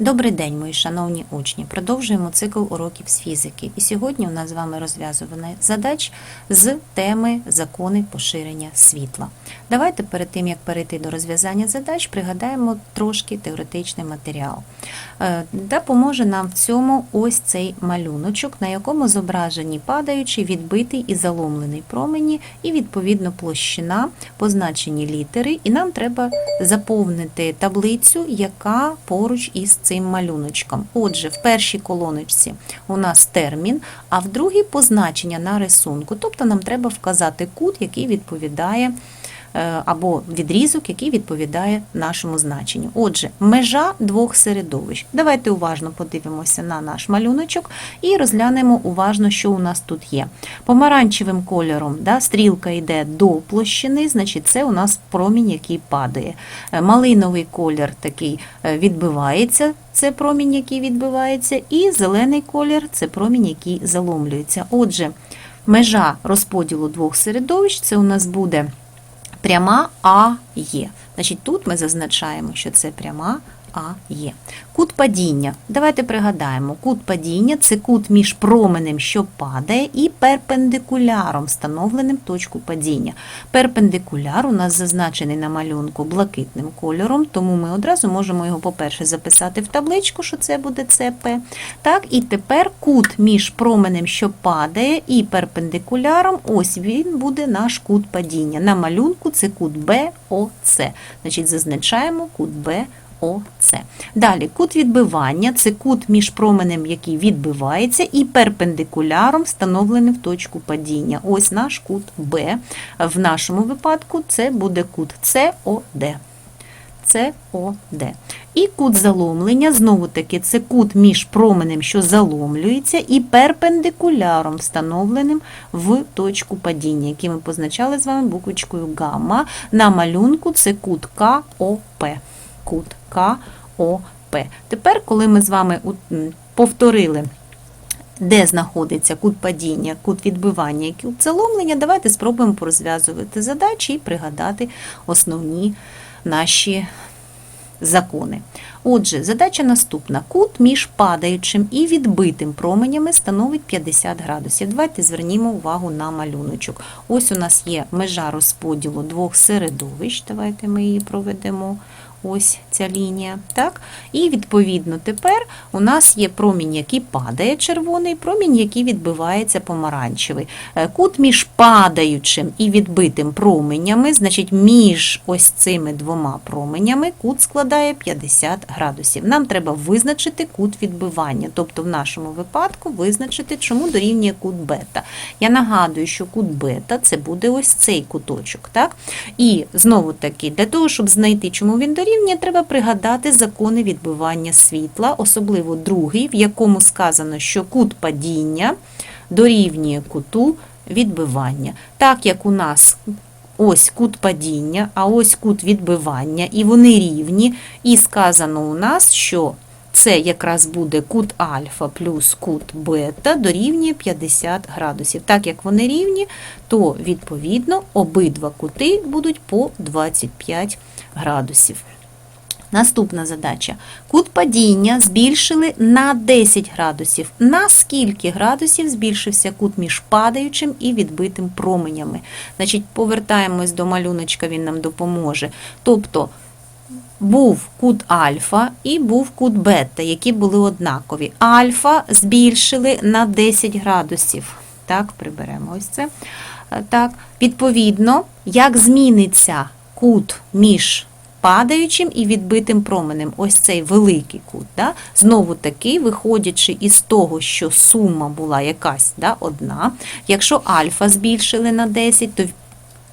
Добрий день, мої шановні учні. Продовжуємо цикл уроків з фізики. І сьогодні у нас з вами розв'язування задач з теми закони поширення світла. Давайте перед тим, як перейти до розв'язання задач, пригадаємо трошки теоретичний матеріал. Е, Допоможе нам в цьому ось цей малюночок, на якому зображені падаючий, відбитий і заломлений промені, і відповідно площина, позначені літери, і нам треба заповнити таблицю, яка поруч із цим малюночком. Отже, в першій колоночці у нас термін, а в другій позначення на рисунку. Тобто нам треба вказати кут, який відповідає. Е, Або відрізок, який відповідає нашому значенню. Отже, межа двох середовищ. Давайте уважно подивимося на наш малюночок і розглянемо уважно, що у нас тут є. Помаранчевим кольором да, стрілка йде до площини, значить це у нас промінь, який падає. Е, Малиновий колір такий е, відбивається, це промінь, який відбивається, і зелений колір це промінь, який заломлюється. Отже, межа розподілу двох середовищ це у нас буде пряма АЕ. Значить, тут ми зазначаємо, що це пряма АЕ. Кут падіння. Давайте пригадаємо, кут падіння це кут між променем, що падає, і перпендикуляром, встановленим точку падіння. Перпендикуляр у нас зазначений на малюнку блакитним кольором, тому ми одразу можемо його, по-перше, записати в табличку, що це буде ЦП. Так, і тепер кут між променем, що падає, і перпендикуляром, ось він буде наш кут падіння. На малюнку це кут БОЦ. Значить, зазначаємо кут БОЦ. ОЦ. Далі кут відбивання це кут між променем, який відбивається, і перпендикуляром, встановленим в точку падіння. Ось наш кут Б. В нашому випадку це буде кут СОД. СОД. І кут заломлення, знову таки, це кут між променем, що заломлюється, і перпендикуляром, встановленим в точку падіння, який ми позначали з вами буквочкою гамма. На малюнку це кут КОП кут КОП. Тепер, коли ми з вами повторили, де знаходиться кут падіння, кут відбивання і кут заломлення, давайте спробуємо порозв'язувати задачі і пригадати основні наші закони. Отже, задача наступна. Кут між падаючим і відбитим променями становить 50 градусів. Давайте звернімо увагу на малюночок. Ось у нас є межа розподілу двох середовищ. Давайте ми її проведемо. Ось ця лінія. Так? І відповідно тепер у нас є промінь, який падає червоний, промінь, який відбивається помаранчевий. Е, Кут між падаючим і відбитим променями, значить, між ось цими двома променями кут складає 50 градусів. Нам треба визначити кут відбивання, тобто в нашому випадку визначити, чому дорівнює кут бета. Я нагадую, що кут бета це буде ось цей куточок. Так? І знову таки, для того, щоб знайти, чому він дорівнює, треба пригадати закони відбивання світла, особливо другий, в якому сказано, що кут падіння дорівнює куту відбивання. Так як у нас ось кут падіння, а ось кут відбивання, і вони рівні, і сказано у нас, що це якраз буде кут альфа плюс кут бета дорівнює 50 градусів. Так як вони рівні, то відповідно обидва кути будуть по 25 градусів. Наступна задача. Кут падіння збільшили на 10 градусів. На скільки градусів збільшився кут між падаючим і відбитим променями? Значить, повертаємось до малюночка, він нам допоможе. Тобто був кут альфа і був кут бета, які були однакові. Альфа збільшили на 10 градусів. Так, приберемо ось це. Е, Так, відповідно, як зміниться кут між падаючим і відбитим променем, ось цей великий кут. Да? Знову таки, виходячи із того, що сума була якась да, одна, якщо альфа збільшили на 10, то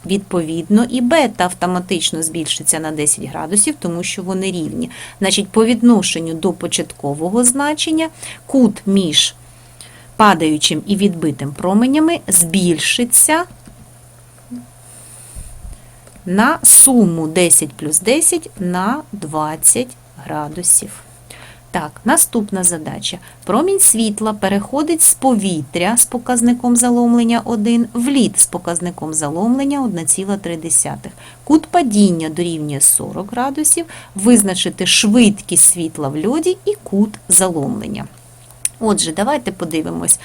Відповідно, і бета автоматично збільшиться на 10 градусів, тому що вони рівні. Значить, по відношенню до початкового значення кут між падаючим і відбитим променями збільшиться на суму 10 плюс 10 на 20 градусів. Так, наступна задача. Промінь світла переходить з повітря з показником заломлення 1 в лід з показником заломлення 1,3. Кут падіння дорівнює 40 градусів, визначити швидкість світла в льоді і кут заломлення. Отже, давайте подивимось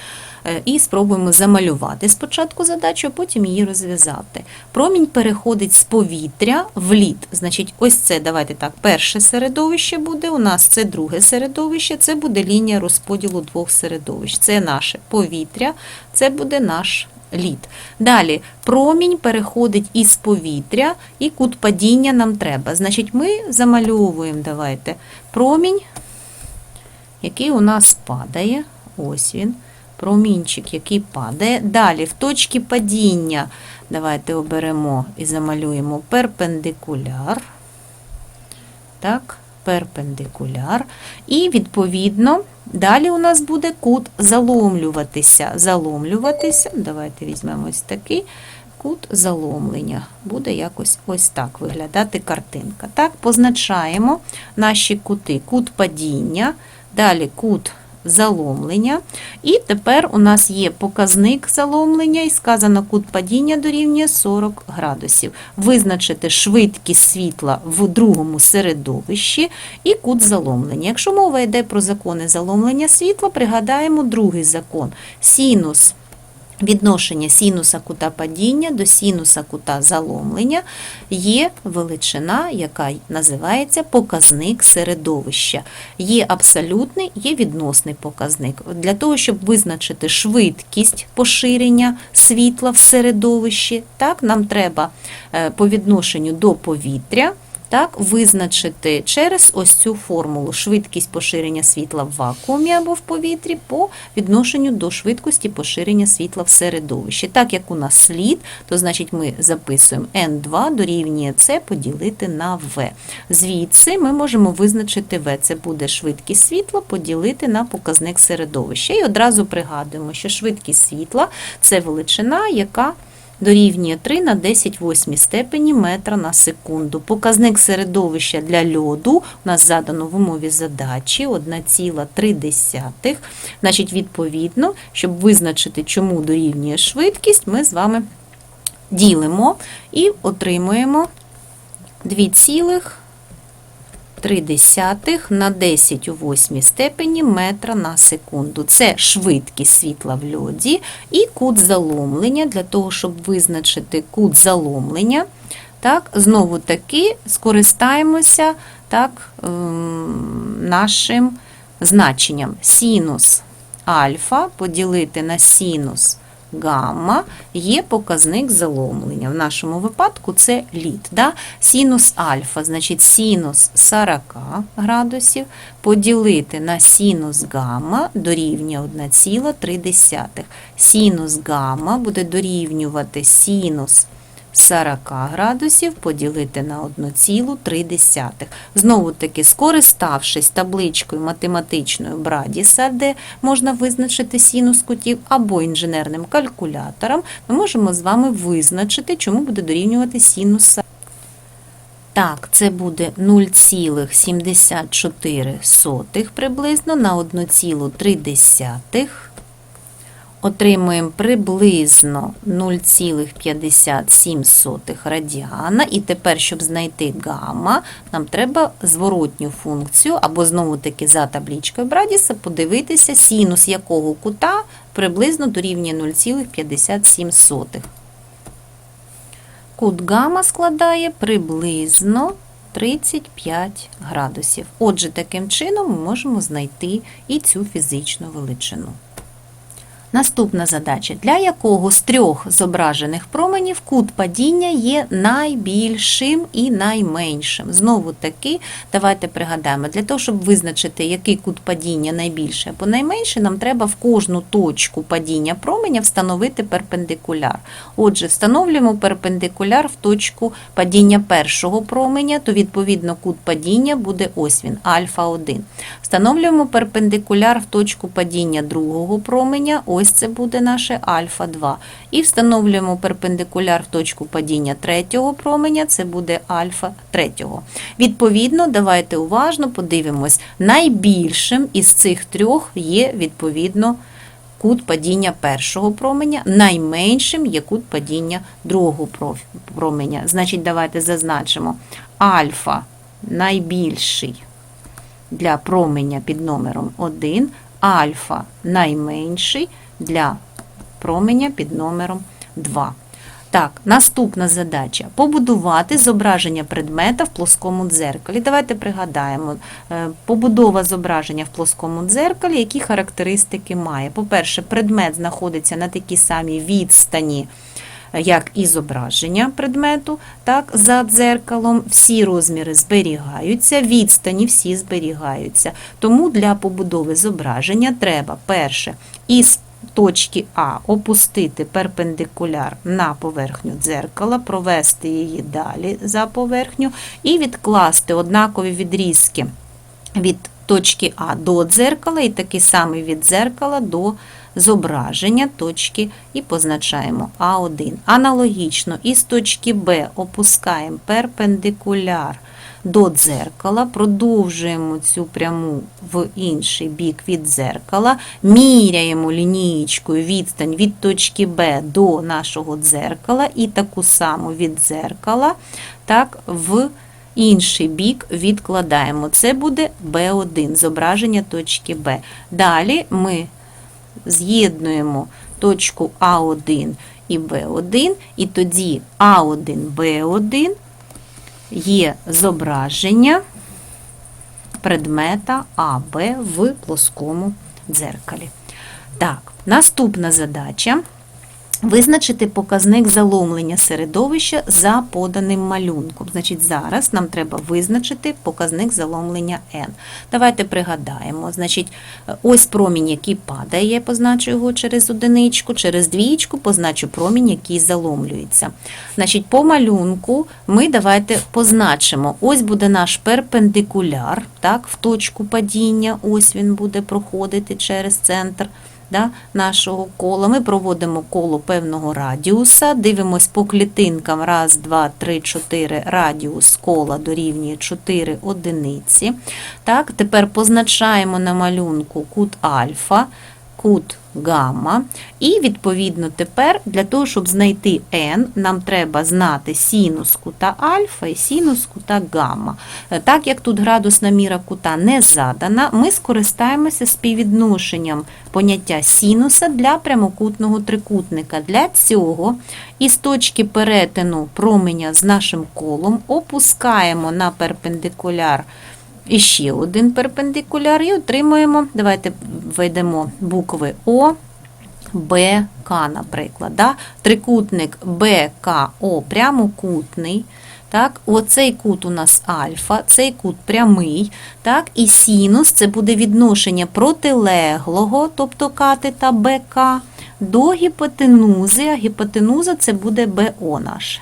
і спробуємо замалювати спочатку задачу, а потім її розв'язати. Промінь переходить з повітря в лід. Значить, ось це, давайте так, перше середовище буде, у нас це друге середовище, це буде лінія розподілу двох середовищ. Це наше повітря, це буде наш лід. Далі промінь переходить із повітря, і кут падіння нам треба. Значить, ми замальовуємо, давайте, промінь який у нас падає. Ось він, промінчик, який падає. Далі, в точці падіння, давайте оберемо і замалюємо перпендикуляр. Так, перпендикуляр. І, відповідно, далі у нас буде кут заломлюватися. Заломлюватися, давайте візьмемо ось такий. Кут заломлення. Буде якось ось так виглядати картинка. Так, позначаємо наші кути. Кут падіння, далі кут заломлення. І тепер у нас є показник заломлення, і сказано, кут падіння дорівнює 40 градусів. Визначити швидкість світла в другому середовищі і кут заломлення. Якщо мова йде про закони заломлення світла, пригадаємо другий закон. Синус Відношення синуса кута падіння до синуса кута заломлення є величина, яка називається показник середовища. Є абсолютний, є відносний показник. Для того, щоб визначити швидкість поширення світла в середовищі, так, нам треба е, по відношенню до повітря так, визначити через ось цю формулу швидкість поширення світла в вакуумі або в повітрі по відношенню до швидкості поширення світла в середовищі. Так як у нас слід, то значить ми записуємо N2 дорівнює С поділити на В. Звідси ми можемо визначити В. Це буде швидкість світла поділити на показник середовища. І одразу пригадуємо, що швидкість світла це величина, яка дорівнює 3 на 10 восьмій степені метра на секунду. Показник середовища для льоду у нас задано в умові задачі 1,3. Значить, відповідно, щоб визначити, чому дорівнює швидкість, ми з вами ділимо і отримуємо 2,3 3 десятих на 10 у восьмій степені метра на секунду. Це швидкість світла в льоді і кут заломлення. Для того, щоб визначити кут заломлення, так, знову таки скористаємося так, ем, нашим значенням. Синус альфа поділити на синус гамма є показник заломлення. В нашому випадку це лід. Да? Синус альфа, значить синус 40 градусів, поділити на синус гамма дорівнює 1,3. Синус гамма буде дорівнювати синус 40 градусів поділити на 1,3. Знову таки, скориставшись табличкою математичною Брадіса, де можна визначити синус кутів, або інженерним калькулятором, ми можемо з вами визначити, чому буде дорівнювати синус. Так, це буде 0,74 приблизно на 1,3 отримуємо приблизно 0,57 радіана. І тепер, щоб знайти гамма, нам треба зворотню функцію, або знову-таки за табличкою Брадіса, подивитися, синус якого кута приблизно дорівнює 0,57. Кут гамма складає приблизно 35 градусів. Отже, таким чином ми можемо знайти і цю фізичну величину. Наступна задача, для якого з трьох зображених променів кут падіння є найбільшим і найменшим. Знову таки, давайте пригадаємо, для того, щоб визначити, який кут падіння найбільший або найменший, нам треба в кожну точку падіння променя встановити перпендикуляр. Отже, встановлюємо перпендикуляр в точку падіння першого променя, то відповідно кут падіння буде ось він, альфа 1. Встановлюємо перпендикуляр в точку падіння другого променя. ось ось це буде наше альфа 2. І встановлюємо перпендикуляр в точку падіння третього променя, це буде альфа третього. Відповідно, давайте уважно подивимось, найбільшим із цих трьох є відповідно кут падіння першого променя, найменшим є кут падіння другого променя. Значить, давайте зазначимо альфа найбільший для променя під номером 1, альфа найменший для променя під номером 2. Так, наступна задача побудувати зображення предмета в плоскому дзеркалі. Давайте пригадаємо, е, побудова зображення в плоскому дзеркалі, які характеристики має. По-перше, предмет знаходиться на такій самій відстані, е, як і зображення предмету, так, за дзеркалом. Всі розміри зберігаються, відстані всі зберігаються. Тому для побудови зображення треба перше із точки А опустити перпендикуляр на поверхню дзеркала, провести її далі за поверхню і відкласти однакові відрізки від точки А до дзеркала і такий самий від дзеркала до зображення точки і позначаємо А1. Аналогічно із точки Б опускаємо перпендикуляр до дзеркала, продовжуємо цю пряму в інший бік від дзеркала, міряємо лінієчкою відстань від точки Б до нашого дзеркала і таку саму від дзеркала так, в інший бік відкладаємо. Це буде Б1, зображення точки Б. Далі ми з'єднуємо точку А1 і Б1, і тоді А1, Б1 є зображення предмета А, Б в плоскому дзеркалі. Так, наступна задача. Визначити показник заломлення середовища за поданим малюнком. Значить, зараз нам треба визначити показник заломлення n. Давайте пригадаємо. Значить, ось промінь, який падає, я позначу його через одиничку, через двічку позначу промінь, який заломлюється. Значить, по малюнку ми давайте позначимо. Ось буде наш перпендикуляр, так, в точку падіння, ось він буде проходити через центр да, нашого кола. Ми проводимо коло певного радіуса, дивимось по клітинкам. Раз, два, три, чотири. Радіус кола дорівнює 4 одиниці. Так, тепер позначаємо на малюнку кут альфа, кут гамма. І, відповідно, тепер для того, щоб знайти n, нам треба знати синус кута альфа і синус кута гамма. Е, Так як тут градусна міра кута не задана, ми скористаємося співвідношенням поняття синуса для прямокутного трикутника. Для цього із точки перетину променя з нашим колом опускаємо на перпендикуляр і ще один перпендикуляр і отримуємо, давайте введемо букви О, БК, наприклад. Да? Трикутник БКО прямокутний. Так, Оцей кут у нас альфа, цей кут прямий. Так, І синус це буде відношення протилеглого, тобто катета БК, до гіпотенузи, а гіпотенуза це буде БО наше.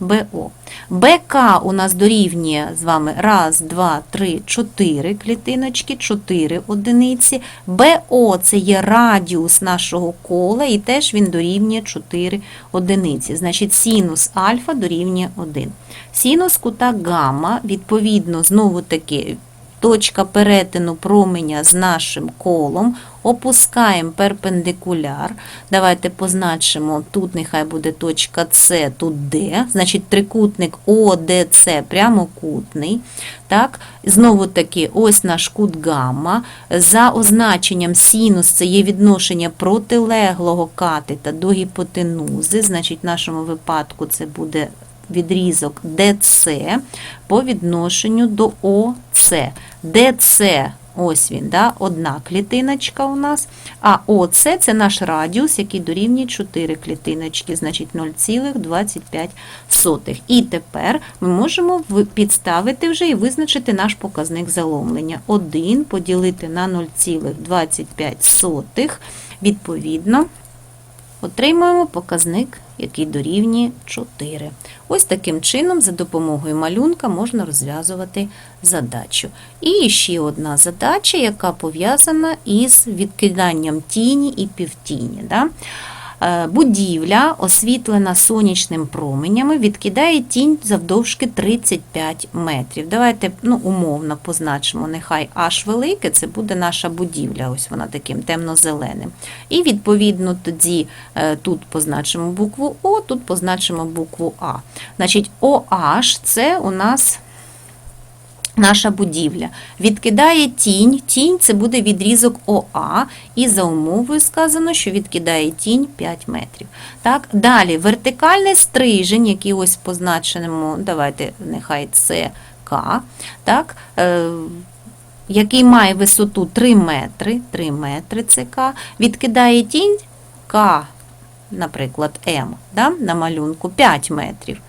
БО. БК у нас дорівнює з вами 1, 2, 3, 4 клітиночки, 4 одиниці. БО це є радіус нашого кола, і теж він дорівнює 4 одиниці. Значить, синус альфа дорівнює 1. Синус кута гамма, відповідно, знову таки, точка перетину променя з нашим колом, опускаємо перпендикуляр. Давайте позначимо, тут нехай буде точка С, тут D, значить трикутник ОДЦ прямокутний. Так, Знову таки, ось наш кут гамма. За означенням синус це є відношення протилеглого катета до гіпотенузи, значить в нашому випадку це буде відрізок DC по відношенню до ОС. DC, ось він, да, одна клітиночка у нас, а ОС це наш радіус, який дорівнює 4 клітиночки, значить 0,25. І тепер ми можемо підставити вже і визначити наш показник заломлення. 1 поділити на 0,25, відповідно, отримуємо показник який дорівнює 4. Ось таким чином, за допомогою малюнка, можна розв'язувати задачу. І ще одна задача, яка пов'язана із відкиданням тіні і півтіні. Да? Е, Будівля, освітлена сонячним променями, відкидає тінь завдовжки 35 метрів. Давайте ну, умовно позначимо, нехай H велике, це буде наша будівля, ось вона таким темно-зеленим. І відповідно тоді е, тут позначимо букву О, тут позначимо букву А. Значить, OH – це у нас наша будівля. Відкидає тінь. Тінь це буде відрізок ОА, і за умовою сказано, що відкидає тінь 5 метрів. Так, далі вертикальний стрижень, який ось позначеному, давайте, нехай це К, так, е, який має висоту 3 метри, 3 метри це К, відкидає тінь К, наприклад, М, да, на малюнку 5 метрів.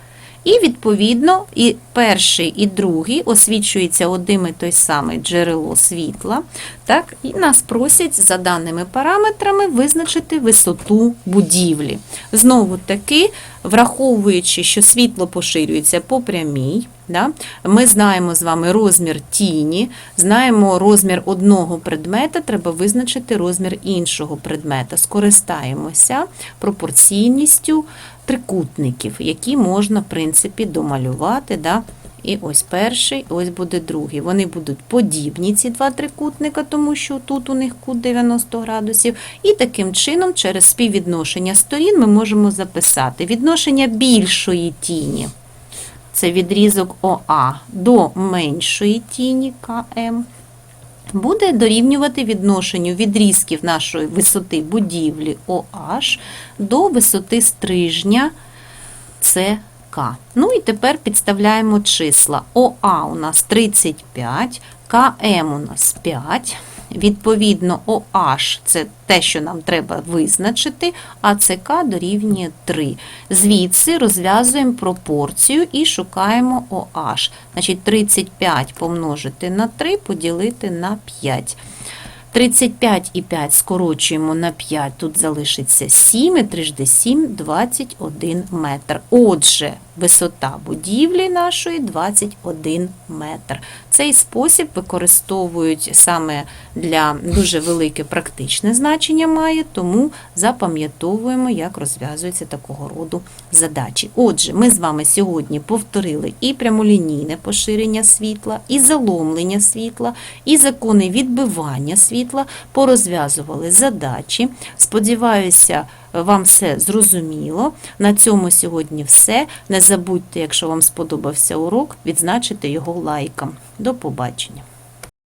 І відповідно і перший, і другий освічується одним і той самий джерело світла. Так, і нас просять за даними параметрами визначити висоту будівлі. Знову таки, враховуючи, що світло поширюється по прямій, да, ми знаємо з вами розмір тіні, знаємо розмір одного предмета, треба визначити розмір іншого предмета. Скористаємося пропорційністю трикутників, які можна, в принципі, домалювати. Да? І ось перший, ось буде другий. Вони будуть подібні, ці два трикутника, тому що тут у них кут 90 градусів. І таким чином, через співвідношення сторін, ми можемо записати відношення більшої тіні. Це відрізок ОА до меншої тіні КМ. Буде дорівнювати відношенню відрізків нашої висоти будівлі OH до висоти стрижня ЦК. Ну і тепер підставляємо числа. ОА у нас 35, КМ у нас 5. Відповідно, OH – це те, що нам треба визначити, а ЦК дорівнює 3. Звідси розв'язуємо пропорцію і шукаємо OH. Значить, 35 помножити на 3 поділити на 5. 35 і 5 скорочуємо на 5, тут залишиться 7, і 3 7, 21 метр. Отже, висота будівлі нашої 21 метр. Цей спосіб використовують саме для дуже велике практичне значення має, тому запам'ятовуємо, як розв'язуються такого роду задачі. Отже, ми з вами сьогодні повторили і прямолінійне поширення світла, і заломлення світла, і закони відбивання світла, порозв'язували задачі. Сподіваюся, вам все зрозуміло. На цьому сьогодні все. Не забудьте, якщо вам сподобався урок, відзначити його лайком. До побачення!